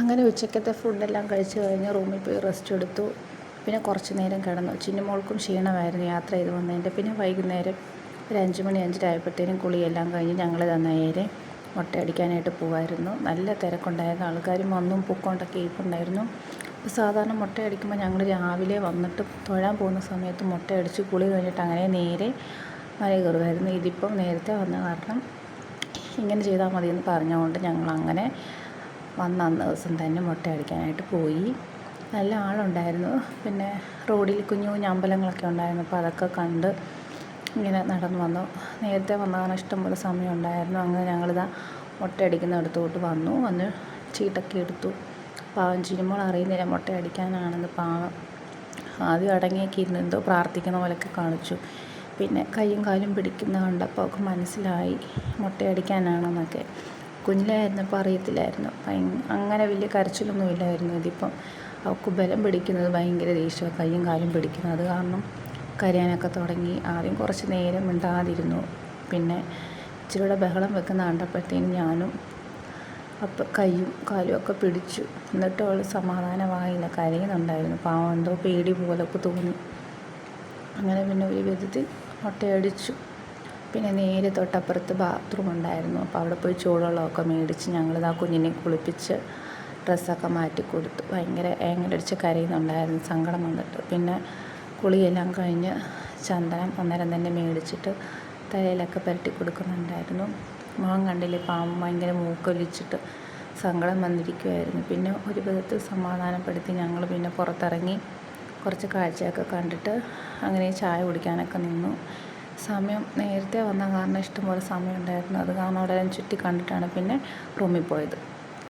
അങ്ങനെ ഉച്ചക്കത്തെ ഫുഡെല്ലാം കഴിച്ച് കഴിഞ്ഞ് റൂമിൽ പോയി റെസ്റ്റ് എടുത്തു. പിന്നെ കുറച്ച് നേരം കിടന്നു. ചിന്നുമോൾക്കും ക്ഷീണമായിരുന്നു യാത്ര ചെയ്ത് വന്നതിന്റെ. പിന്നെ വൈകുന്നേരം ഒരു അഞ്ച് മണി അഞ്ചരായപ്പോഴത്തേനും കുളിയെല്ലാം കഴിഞ്ഞ് ഞങ്ങൾ മുട്ട മുട്ടയടിക്കാനായിട്ട് പോകുമായിരുന്നു നല്ല തിരക്കുണ്ടായിരുന്നു ആൾക്കാരും വന്നും പൊക്കോണ്ടൊക്കെ ഇരിപ്പുണ്ടായിരുന്നു. അപ്പോൾ സാധാരണ മുട്ടയടിക്കുമ്പോൾ ഞങ്ങൾ രാവിലെ വന്നിട്ട് തൊഴാൻ പോകുന്ന സമയത്ത് മുട്ടയടിച്ച് കുളി കഴിഞ്ഞിട്ട് അങ്ങനെ നേരെ മല കയറുമായിരുന്നു. ഇതിപ്പം നേരത്തെ വന്ന കാരണം ഇങ്ങനെ ചെയ്താൽ മതിയെന്ന് പറഞ്ഞുകൊണ്ട് ഞങ്ങൾ അങ്ങനെ വന്ന അന്ന് ദിവസം തന്നെ മുട്ടയടിക്കാനായിട്ട് പോയി. നല്ല ആളുണ്ടായിരുന്നു. പിന്നെ റോഡിൽ കുഞ്ഞു കുഞ്ഞു അമ്പലങ്ങളൊക്കെ ഉണ്ടായിരുന്നു. അപ്പോൾ അതൊക്കെ കണ്ട് ഇങ്ങനെ നടന്നു വന്നു. നേരത്തെ വന്ന കാരണം ഇഷ്ടംപോലെ സമയം ഉണ്ടായിരുന്നു. അങ്ങനെ ഞങ്ങളിതാ മുട്ടയടിക്കുന്നിടത്തോട്ട് വന്നു. വന്ന് ചീട്ടൊക്കെ എടുത്തു. പാവം ചെയ്യുമ്പോൾ അറിയുന്നില്ല മുട്ടയടിക്കാനാണെന്ന് പാവം. ആദ്യം അടങ്ങിയൊക്കെ ഇരുന്ന് എന്തോ പ്രാർത്ഥിക്കുന്ന പോലെയൊക്കെ കാണിച്ചു. പിന്നെ കൈയും കാലും പിടിക്കുന്ന കണ്ടപ്പോൾ ഒക്കെ മനസ്സിലായി മുട്ടയടിക്കാനാണെന്നൊക്കെ കുഞ്ഞിലായിരുന്നപ്പോൾ അറിയത്തില്ലായിരുന്നു. അങ്ങനെ വലിയ കരച്ചിലൊന്നും ഇല്ലായിരുന്നു ഇതിപ്പം. അവൾക്ക് ബലം പിടിക്കുന്നത് ഭയങ്കര ദേഷ്യമാണ് കയ്യും കാലും പിടിക്കുന്നത്. അത് കാരണം കരയാനൊക്കെ തുടങ്ങി. ആദ്യം കുറച്ച് നേരം മിണ്ടാതിരുന്നു. പിന്നെ ഇച്ചിരിയുടെ ബഹളം വെക്കുന്ന കണ്ടപ്പോഴത്തേനും ഞാനും അപ്പം കയ്യും കാലും ഒക്കെ പിടിച്ചു. എന്നിട്ട് അവൾ സമാധാനമായില്ല. കരയുന്നുണ്ടായിരുന്നു. പാവം എന്തോ പേടി പോലൊക്കെ തോന്നി. അങ്ങനെ പിന്നെ ഒരു വിധത്തിൽ മുട്ടയടിച്ചു. പിന്നെ നേരെ തൊട്ടപ്പുറത്ത് ബാത്റൂം ഉണ്ടായിരുന്നു. അപ്പോൾ അവിടെ പോയി ചൂടുവെള്ളമൊക്കെ മേടിച്ച് ഞങ്ങളിതാ കുഞ്ഞിനെ കുളിപ്പിച്ച് ഡ്രസ്സൊക്കെ മാറ്റി കൊടുത്തു. ഭയങ്കര ഏങ്ങലടിച്ച് കരയുന്നുണ്ടായിരുന്നു സങ്കടം വന്നിട്ട്. പിന്നെ കുളിയെല്ലാം കഴിഞ്ഞ് ചന്ദനം അന്നേരം തന്നെ മേടിച്ചിട്ട് തലയിലൊക്കെ പുരട്ടി കൊടുക്കുന്നുണ്ടായിരുന്നു. മുഖം കണ്ടില്ലേ പാമ്പ് ഭയങ്കര മൂക്കൊലിച്ചിട്ട് സങ്കടം വന്നിരിക്കുമായിരുന്നു പിന്നെ ഒരു വിധത്തിൽ സമാധാനപ്പെടുത്തി ഞങ്ങൾ പിന്നെ പുറത്തിറങ്ങി കുറച്ച് കാഴ്ചയൊക്കെ കണ്ടിട്ട് അങ്ങനെ ചായ കുടിക്കാനൊക്കെ നിന്നു. സമയം നേരത്തെ വന്ന കാരണം ഇഷ്ടംപോലെ സമയം ഉണ്ടായിരുന്നു. അത് കാരണം അവിടെ ചുറ്റി കണ്ടിട്ടാണ് പിന്നെ റൂമിൽ പോയത്.